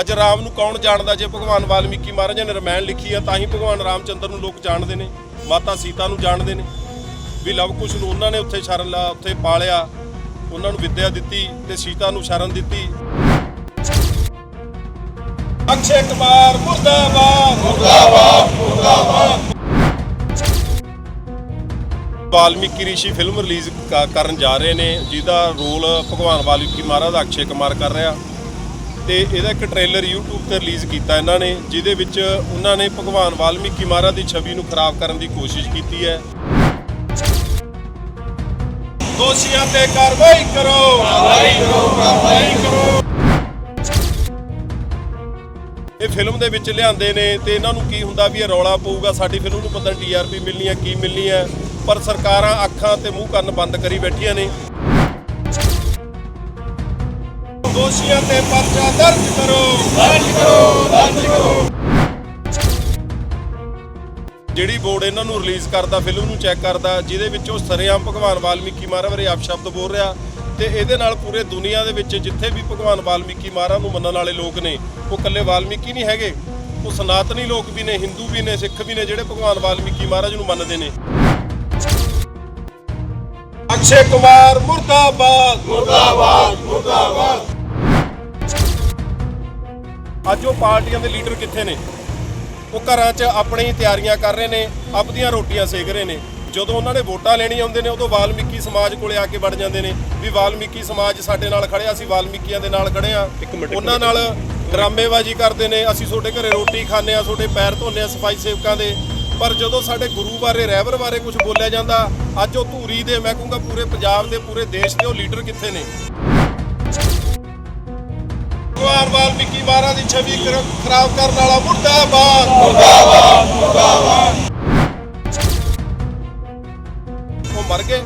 ਅੱਜ ਰਾਮ ਨੂੰ ਕੌਣ ਜਾਣਦਾ? ਜੇ ਭਗਵਾਨ ਵਾਲਮੀਕੀ ਮਹਾਰਾਜ ਨੇ ਰਮਾਇਣ ਲਿਖੀ ਆ ਤਾਂ ਹੀ ਭਗਵਾਨ ਰਾਮਚੰਦਰ ਨੂੰ ਲੋਕ ਜਾਣਦੇ ਨੇ ਮਾਤਾ ਸੀਤਾ ਨੂੰ ਜਾਣਦੇ ਨੇ। ਵੀ ਲਵ ਕੁਸ਼ ਨੂੰ ਉਹਨਾਂ ਨੇ ਉੱਥੇ ਸ਼ਰਨ ਲਾ ਉੱਥੇ ਪਾਲਿਆ ਉਹਨਾਂ ਨੂੰ ਵਿੱਦਿਆ ਦਿੱਤੀ ਤੇ ਸੀਤਾ ਨੂੰ ਸ਼ਰਨ ਦਿੱਤੀ। ਅਕਸ਼ੇ ਕੁਮਾਰ ਮੁਰਦਾਬਾਦ। ਮੁਰਦਾਬਾਦ ਮੁਰਦਾਬਾਦ। ਵਾਲਮੀਕੀ ਰਿਸ਼ੀ ਫਿਲਮ ਰਿਲੀਜ਼ ਕਰਨ ਜਾ ਰਹੇ ਨੇ ਜਿਹਦਾ ਰੋਲ ਭਗਵਾਨ ਵਾਲਮੀਕੀ ਮਹਾਰਾਜ ਅਕਸ਼ੇ ਕੁਮਾਰ ਕਰ ਰਿਹਾ। ਤੇ ਇਹਦਾ ਇੱਕ ਟ੍ਰੇਲਰ YouTube ਤੇ ਰਿਲੀਜ਼ ਕੀਤਾ ਇਹਨਾਂ ਨੇ, ਜਿਹਦੇ ਵਿੱਚ ਉਹਨਾਂ ਨੇ ਭਗਵਾਨ ਵਾਲਮੀਕੀ ਮਹਾਰਾਜ ਦੀ ਛਵੀ ਨੂੰ ਖਰਾਬ ਕਰਨ ਦੀ ਕੋਸ਼ਿਸ਼ ਕੀਤੀ ਹੈ। ਦੋਸ਼ੀਆਂ ਤੇ ਕਾਰਵਾਈ ਕਰੋ! ਕਾਰਵਾਈ ਕਰੋ ਕਾਰਵਾਈ ਕਰੋ! ਇਹ ਫਿਲਮ ਦੇ ਵਿੱਚ ਲਿਆਂਦੇ ਨੇ ਤੇ ਇਹਨਾਂ ਨੂੰ ਕੀ ਹੁੰਦਾ ਵੀ ਇਹ ਰੌਲਾ ਪਊਗਾ, ਸਾਡੀ ਫਿਲਮ ਨੂੰ ਪਤਾ ਟੀਆਰਪੀ ਮਿਲਣੀ ਹੈ, ਕੀ ਮਿਲਣੀ ਹੈ, ਪਰ ਸਰਕਾਰਾਂ ਅੱਖਾਂ ਤੇ ਮੂੰਹ ਕੰਨ ਬੰਦ ਕਰੀ ਬੈਠੀਆਂ ਨੇ। ਦੋਸ਼ੀਆਂ ਤੇ ਪਰਚਾ ਦਰਜ ਕਰੋ। ਦਰਜ ਕਰੋ ਦਰਜ ਕਰੋ। ਜਿਹੜੀ ਬੋਰਡ ਇਹਨਾਂ ਨੂੰ ਰਿਲੀਜ਼ ਕਰਦਾ ਫਿਲਮ ਨੂੰ ਚੈੱਕ ਕਰਦਾ ਜਿਹਦੇ ਵਿੱਚ ਸਰੇਆਮ ਭਗਵਾਨ ਵਾਲਮੀਕੀ ਮਹਾਰਾਜ ਬਾਰੇ ਅਪਸ਼ਬਦ ਬੋਲ ਰਿਹਾ ਤੇ ਇਹਦੇ ਨਾਲ ਪੂਰੇ ਦੁਨੀਆ ਦੇ ਵਿੱਚ ਜਿੱਥੇ ਵੀ ਭਗਵਾਨ ਵਾਲਮੀਕੀ ਮਹਾਰਾਜ ਨੂੰ ਮੰਨਣ ਵਾਲੇ ਲੋਕ ਨੇ ਉਹ ਇਕੱਲੇ ਵਾਲਮੀਕੀ ਨਹੀਂ ਹੈਗੇ। ਉਹ ਸਨਾਤਨੀ ਲੋਕ ਵੀ ਨੇ ਹਿੰਦੂ ਵੀ ਨੇ ਸਿੱਖ ਵੀ ਨੇ ਜਿਹੜੇ ਭਗਵਾਨ ਵਾਲਮੀਕੀ ਮਹਾਰਾਜ ਨੂੰ ਮੰਨਦੇ ਨੇ। ਅਕਸ਼ੇ ਕੁਮਾਰ ਮੁਰਦਾਬਾਦ। ਮੁਰਦਾਬਾਦ ਮੁਰਦਾਬਾਦ। ਅੱਜ ਉਹ ਪਾਰਟੀਆਂ ਦੇ ਲੀਡਰ ਕਿੱਥੇ ਨੇ? ਉਹ ਘਰਾਂ 'ਚ ਆਪਣੀ ਤਿਆਰੀਆਂ ਕਰ ਰਹੇ ਨੇ ਆਪਦੀਆਂ ਰੋਟੀਆਂ ਸੇਕ ਰਹੇ ਨੇ। ਜਦੋਂ ਉਹਨਾਂ ਨੇ ਵੋਟਾਂ ਲੈਣੀ ਆਉਂਦੇ ਨੇ ਉਦੋਂ ਵਾਲਮੀਕੀ ਸਮਾਜ ਕੋਲੇ ਆ ਕੇ ਵੜ ਜਾਂਦੇ ਨੇ ਵੀ ਵਾਲਮੀਕੀ ਸਮਾਜ ਸਾਡੇ ਨਾਲ ਖੜਿਆ ਅਸੀਂ ਵਾਲਮੀਕੀਆਂ ਦੇ ਨਾਲ ਖੜੇ ਆ ਉਹਨਾਂ ਨਾਲ ਡਰਾਮੇਬਾਜ਼ੀ ਕਰਦੇ ਨੇ ਅਸੀਂ ਤੁਹਾਡੇ ਘਰੇ ਰੋਟੀ ਖਾਂਦੇ ਆ ਤੁਹਾਡੇ ਪੈਰ ਧੋਨੇ ਆ ਸਫ਼ਾਈ ਸੇਵਕਾਂ ਦੇ। ਪਰ ਜਦੋਂ ਸਾਡੇ ਗੁਰੂ ਬਾਰੇ ਰਹਿਬਰ ਬਾਰੇ ਕੁਝ ਬੋਲਿਆ ਜਾਂਦਾ ਅੱਜ ਉਹ ਧੂਰੀ ਦੇ ਮੈਂ ਕਹੂੰਗਾ ਪੂਰੇ ਪੰਜਾਬ ਦੇ ਪੂਰੇ ਦੇਸ਼ ਦੇ ਉਹ ਲੀਡਰ ਕਿੱਥੇ ਨੇ? ਭਗਵਾਨ ਵਾਲਮੀਕੀ ਮਹਾਰਾਜ ਦੀ ਛਵੀ ਖਰਾਬ ਕਰਨ ਵਾਲਾ ਮੁਰਦਾਬਾਦ। ਮੁਰਦਾਬਾਦ ਮੁਰਦਾਬਾਦ ਉਹ ਮਰ ਗਏ।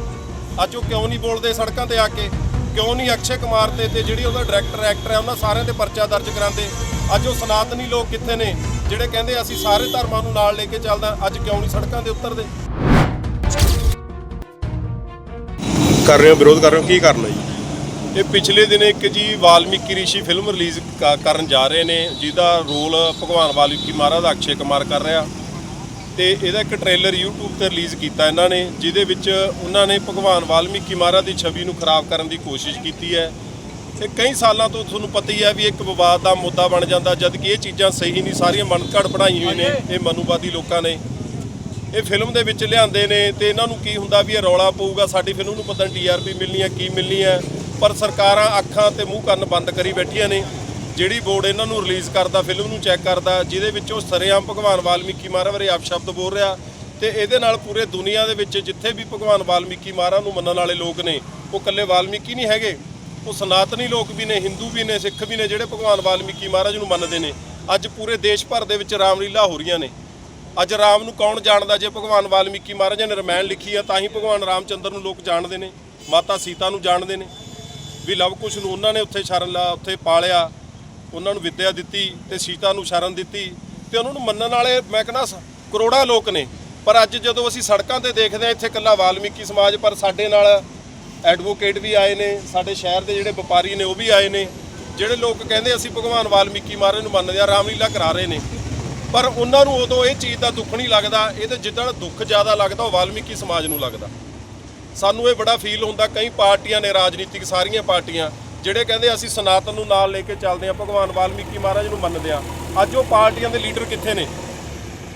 ਅੱਜ ਉਹ ਕਿਉਂ ਨਹੀਂ ਬੋਲਦੇ ਸੜਕਾਂ ਤੇ ਆ ਕੇ? ਕਿਉਂ ਨਹੀਂ ਅਕਸ਼ੇ ਕੁਮਾਰ ਤੇ ਤੇ ਜਿਹੜੀ ਉਹਦਾ ਡਾਇਰੈਕਟਰ ਐਕਟਰ ਹੈ, ਉਹਨਾਂ ਸਾਰਿਆਂ ਤੇ ਪਰਚਾ ਦਰਜ ਕਰਾਉਂਦੇ? ਅੱਜ ਉਹ ਸਨਾਤਨੀ ਲੋਕ ਕਿੱਥੇ ਨੇ, ਜਿਹੜੇ ਕਹਿੰਦੇ ਅਸੀਂ ਸਾਰੇ ਧਰਮਾਂ ਨੂੰ ਨਾਲ ਲੈ ਕੇ ਚੱਲਦਾ, ਅੱਜ ਕਿਉਂ ਨਹੀਂ ਸੜਕਾਂ ਤੇ ਉਤਰਦੇ? ਕਰ ਰਹੇ ਹੋ, ਵਿਰੋਧ ਕਰ ਰਹੇ ਹੋ, ਕੀ ਕਰਨਾ ਜੀ? ਇਹ ਪਿਛਲੇ ਦਿਨ ਇੱਕ ਜੀ ਵਾਲਮੀਕੀ ਰਿਸ਼ੀ ਫਿਲਮ ਰਿਲੀਜ਼ ਕਰਨ ਜਾ ਰਹੇ ਨੇ ਜਿਹਦਾ ਰੋਲ ਭਗਵਾਨ ਵਾਲਮੀਕੀ ਮਹਾਰਾਜ ਦਾ ਅਕਸ਼ੇ ਕੁਮਾਰ ਕਰ ਰਿਹਾ। ਤੇ ਇਹਦਾ ਇੱਕ ਟ੍ਰੇਲਰ YouTube ਤੇ ਰਿਲੀਜ਼ ਕੀਤਾ ਇਹਨਾਂ ਨੇ ਜਿਹਦੇ ਵਿੱਚ ਉਹਨਾਂ ਨੇ ਭਗਵਾਨ ਵਾਲਮੀਕੀ ਮਹਾਰਾਜ ਦੀ ਛਵੀ ਨੂੰ ਖਰਾਬ ਕਰਨ ਦੀ ਕੋਸ਼ਿਸ਼ ਕੀਤੀ ਹੈ। ਇਹ ਕਈ ਸਾਲਾਂ ਤੋਂ ਤੁਹਾਨੂੰ ਪਤਾ ਹੀ ਹੈ ਵੀ ਇੱਕ ਵਿਵਾਦ ਦਾ ਮੁੱਦਾ ਬਣ ਜਾਂਦਾ ਜਦ ਕਿ ਇਹ ਚੀਜ਼ਾਂ ਸਹੀ ਨਹੀਂ ਸਾਰੀਆਂ ਮਨਘੜ ਬਣਾਈ ਹੋਈ ਨੇ ਇਹ ਮਨੂਵਾਦੀ ਲੋਕਾਂ ਨੇ। ਇਹ ਫਿਲਮ ਦੇ ਵਿੱਚ ਲਿਆਂਦੇ ਨੇ ਤੇ ਇਹਨਾਂ ਨੂੰ ਕੀ ਹੁੰਦਾ ਵੀ ਇਹ ਰੌਲਾ ਪਊਗਾ ਸਾਡੀ ਫਿਲਮ ਨੂੰ ਪਤਾ ਟੀਆਰਪੀ ਮਿਲਣੀ ਹੈ ਕੀ ਮਿਲਣੀ ਹੈ। ਪਰ ਸਰਕਾਰਾਂ ਅੱਖਾਂ ਤੇ ਮੂੰਹ ਕੰਨ ਬੰਦ ਕਰੀ ਬੈਠੀਆਂ ਨੇ। ਜਿਹੜੀ ਬੋਰਡ ਇਹਨਾਂ ਨੂੰ ਰਿਲੀਜ਼ ਕਰਦਾ, ਫਿਲਮ ਨੂੰ ਚੈੱਕ ਕਰਦਾ, ਜਿਹਦੇ ਵਿੱਚ ਉਹ ਸਰੇਆਮ ਭਗਵਾਨ ਵਾਲਮੀਕੀ ਮਹਾਰਾਜ ਬਾਰੇ ਅਪਸ਼ਬਦ ਬੋਲ ਰਿਹਾ, ਤੇ ਇਹਦੇ ਨਾਲ ਪੂਰੇ ਦੁਨੀਆ ਦੇ ਵਿੱਚ ਜਿੱਥੇ ਵੀ ਭਗਵਾਨ ਵਾਲਮੀਕੀ ਮਹਾਰਾਜ ਨੂੰ ਮੰਨਣ ਵਾਲੇ ਲੋਕ ਨੇ, ਉਹ ਇਕੱਲੇ ਵਾਲਮੀਕੀ ਨਹੀਂ ਹੈਗੇ। ਉਹ ਸਨਾਤਨੀ ਲੋਕ ਵੀ ਨੇ, ਹਿੰਦੂ ਵੀ ਨੇ, ਸਿੱਖ ਵੀ ਨੇ, ਜਿਹੜੇ ਭਗਵਾਨ ਵਾਲਮੀਕੀ ਮਹਾਰਾਜ ਨੂੰ ਮੰਨਦੇ ਨੇ। ਅੱਜ ਪੂਰੇ ਦੇਸ਼ ਭਰ ਦੇ ਵਿੱਚ ਰਾਮਲੀਲਾ ਹੋ ਰਹੀਆਂ ਨੇ। ਅੱਜ ਰਾਮ ਨੂੰ ਕੌਣ ਜਾਣਦਾ? ਜੇ ਭਗਵਾਨ ਵਾਲਮੀਕੀ ਮਹਾਰਾਜ ਨੇ ਰਮਾਇਣ ਲਿਖੀ ਆ, ਤਾਂ ਹੀ ਭਗਵਾਨ ਰਾਮਚੰਦਰ ਨੂੰ ਲੋਕ ਜਾਣਦੇ ਨੇ। ਮਾਤਾ ਸੀਤਾ ਨੂੰ ਜਾਣਦੇ ਨੇ। ਵੀ ਲਵ ਕੁਸ਼ ਨੂੰ ਉਹਨਾਂ ਨੇ ਉੱਥੇ ਸ਼ਰਨ ਲਾ, ਉੱਥੇ ਪਾਲਿਆ, ਉਹਨਾਂ ਨੂੰ ਵਿੱਦਿਆ ਦਿੱਤੀ ਤੇ ਸੀਤਾ ਨੂੰ ਸ਼ਰਨ ਦਿੱਤੀ ਤੇ ਉਹਨਾਂ ਨੂੰ ਮੰਨਣ ਵਾਲੇ ਮੈਂ ਕਹਿੰਦਾ ਸ- ਕਰੋੜਾਂ ਲੋਕ ਨੇ। ਪਰ ਅੱਜ ਜਦੋਂ ਅਸੀਂ ਸੜਕਾਂ ਤੇ ਦੇਖਦੇ ਆ ਇੱਥੇ ਇਕੱਲਾ ਵਾਲਮੀਕੀ ਸਮਾਜ, ਪਰ ਸਾਡੇ ਨਾਲ ਐਡਵੋਕੇਟ ਵੀ ਆਏ ਨੇ, ਸਾਡੇ ਸ਼ਹਿਰ ਦੇ ਜਿਹੜੇ ਵਪਾਰੀ ਨੇ ਉਹ ਵੀ ਆਏ ਨੇ, ਜਿਹੜੇ ਲੋਕ ਕਹਿੰਦੇ ਅਸੀਂ ਭਗਵਾਨ ਵਾਲਮੀਕੀ ਮਹਾਰਾਜ ਨੂੰ ਮੰਨਦੇ ਆ ਰਾਮਲੀਲਾ ਕਰਾ ਰਹੇ ਨੇ। ਪਰ ਉਹਨਾਂ ਨੂੰ ਉਦੋਂ ਇਹ ਚੀਜ਼ ਦਾ ਦੁੱਖ ਨਹੀਂ ਲੱਗਦਾ ਇਹਦੇ ਜਿੱਦਾਂ ਦੁੱਖ ਜ਼ਿਆਦਾ ਲੱਗਦਾ, ਉਹ ਵਾਲਮੀਕੀ ਸਮਾਜ ਨੂੰ ਲੱਗਦਾ। ਸਾਨੂੰ ਇਹ ਬੜਾ ਫੀਲ ਹੁੰਦਾ ਕਈ ਪਾਰਟੀਆਂ ਨੇ ਰਾਜਨੀਤਿਕ ਸਾਰੀਆਂ ਪਾਰਟੀਆਂ ਜਿਹੜੇ ਕਹਿੰਦੇ ਅਸੀਂ ਸਨਾਤਨ ਨੂੰ ਨਾਲ ਲੈ ਕੇ ਚੱਲਦੇ ਆ ਭਗਵਾਨ ਵਾਲਮੀਕੀ ਮਹਾਰਾਜ ਨੂੰ ਮੰਨਦੇ ਆ ਅੱਜ ਉਹ ਪਾਰਟੀਆਂ ਦੇ ਲੀਡਰ ਕਿੱਥੇ ਨੇ?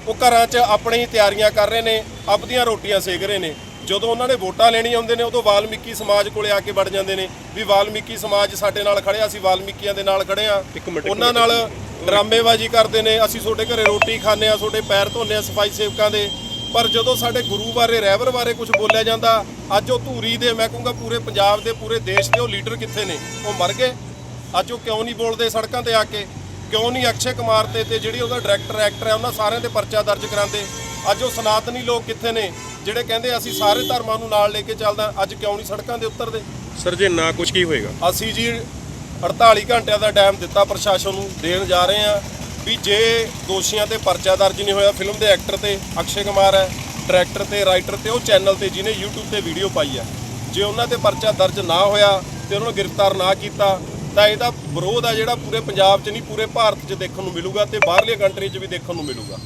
ਉਹ ਘਰਾਂ 'ਚ ਆਪਣੀ ਹੀ ਤਿਆਰੀਆਂ ਕਰ ਰਹੇ ਨੇ ਆਪਦੀਆਂ ਰੋਟੀਆਂ ਸੇਕ ਰਹੇ ਨੇ। ਜਦੋਂ ਉਹਨਾਂ ਨੇ ਵੋਟਾਂ ਲੈਣੀ ਆਉਂਦੇ ਨੇ ਉਦੋਂ ਵਾਲਮੀਕੀ ਸਮਾਜ ਕੋਲੇ ਆ ਕੇ ਵੜ ਜਾਂਦੇ ਨੇ ਵੀ ਵਾਲਮੀਕੀ ਸਮਾਜ ਸਾਡੇ ਨਾਲ ਖੜਿਆ ਅਸੀਂ ਵਾਲਮੀਕੀਆਂ ਦੇ ਨਾਲ ਖੜੇ ਆ ਇੱਕ ਮਿੰਟ, ਇੱਕ ਉਹਨਾਂ ਨਾਲ ਡਰਾਮੇਬਾਜ਼ੀ ਕਰਦੇ ਨੇ ਅਸੀਂ ਤੁਹਾਡੇ ਘਰੇ ਰੋਟੀ ਖਾਂਦੇ ਆ ਤੁਹਾਡੇ ਪੈਰ ਧੋਨੇ ਆ ਸਫ਼ਾਈ ਸੇਵਕਾਂ ਦੇ। ਪਰ ਜਦੋਂ ਸਾਡੇ ਗੁਰੂ ਬਾਰੇ ਰਹਿਬਰ ਬਾਰੇ ਕੁਝ ਬੋਲਿਆ ਜਾਂਦਾ ਅੱਜ ਉਹ ਧੂਰੀ ਦੇ ਮੈਂ ਕਹੂੰਗਾ ਪੂਰੇ ਪੰਜਾਬ ਦੇ ਪੂਰੇ ਦੇਸ਼ ਦੇ ਉਹ ਲੀਡਰ ਕਿੱਥੇ ਨੇ? ਉਹ ਮਰ ਗਏ। ਅੱਜ ਉਹ ਕਿਉਂ ਨਹੀਂ ਬੋਲਦੇ ਸੜਕਾਂ ਤੇ ਆ ਕੇ? ਕਿਉਂ ਨਹੀਂ ਅਕਸ਼ੇ ਕੁਮਾਰ ਤੇ ਤੇ ਜਿਹੜੀ ਉਹਦਾ ਡਾਇਰੈਕਟਰ ਐਕਟਰ ਹੈ ਉਹਨਾਂ ਸਾਰਿਆਂ ਤੇ ਪਰਚਾ ਦਰਜ ਕਰਾਉਂਦੇ? ਅੱਜ ਉਹ ਸਨਾਤਨੀ ਲੋਕ ਕਿੱਥੇ ਨੇ ਜਿਹੜੇ ਕਹਿੰਦੇ ਅਸੀਂ ਸਾਰੇ ਧਰਮਾਂ ਨੂੰ ਨਾਲ ਲੈ ਕੇ ਚੱਲਦਾ ਅੱਜ ਕਿਉਂ ਨਹੀਂ ਸੜਕਾਂ ਤੇ ਉਤਰਦੇ? ਸਰ ਜੇ ਨਾ ਕੁਝ ਕੀ ਹੋਏਗਾ? ਅਸੀਂ ਜੀ 48 ਘੰਟਿਆਂ ਦਾ ਟਾਈਮ ਦਿੱਤਾ ਪ੍ਰਸ਼ਾਸਨ ਨੂੰ ਦੇਣ ਜਾ ਰਹੇ ਹਾਂ। ਵੀ ਜੇ ਦੋਸ਼ੀਆਂ ਤੇ ਪਰਚਾ ਦਰਜ ਨਹੀਂ ਹੋਇਆ, ਫਿਲਮ ਦੇ ਐਕਟਰ ਤੇ ਅਕਸ਼ੇ ਕੁਮਾਰ ਹੈ, ਡਾਇਰੈਕਟਰ ਤੇ, ਰਾਈਟਰ ਤੇ, ਉਹ ਚੈਨਲ ਤੇ ਜਿਹਨੇ YouTube ਤੇ ਵੀਡੀਓ ਪਾਈ ਹੈ। ਜੇ ਉਹਨਾਂ ਤੇ ਪਰਚਾ ਦਰਜ ਨਾ ਹੋਇਆ ਤੇ ਉਹਨਾਂ ਨੂੰ ਗ੍ਰਿਫਤਾਰ ਨਾ ਕੀਤਾ, ਤਾਂ ਇਹਦਾ ਵਿਰੋਧ ਆ ਜਿਹੜਾ ਪੂਰੇ ਪੰਜਾਬ 'ਚ ਨਹੀਂ, ਪੂਰੇ ਭਾਰਤ 'ਚ ਦੇਖਣ ਨੂੰ ਮਿਲੂਗਾ ਤੇ ਬਾਹਰਲੀਆਂ ਕੰਟਰੀ 'ਚ ਵੀ ਦੇਖਣ ਨੂੰ ਮਿਲੂਗਾ।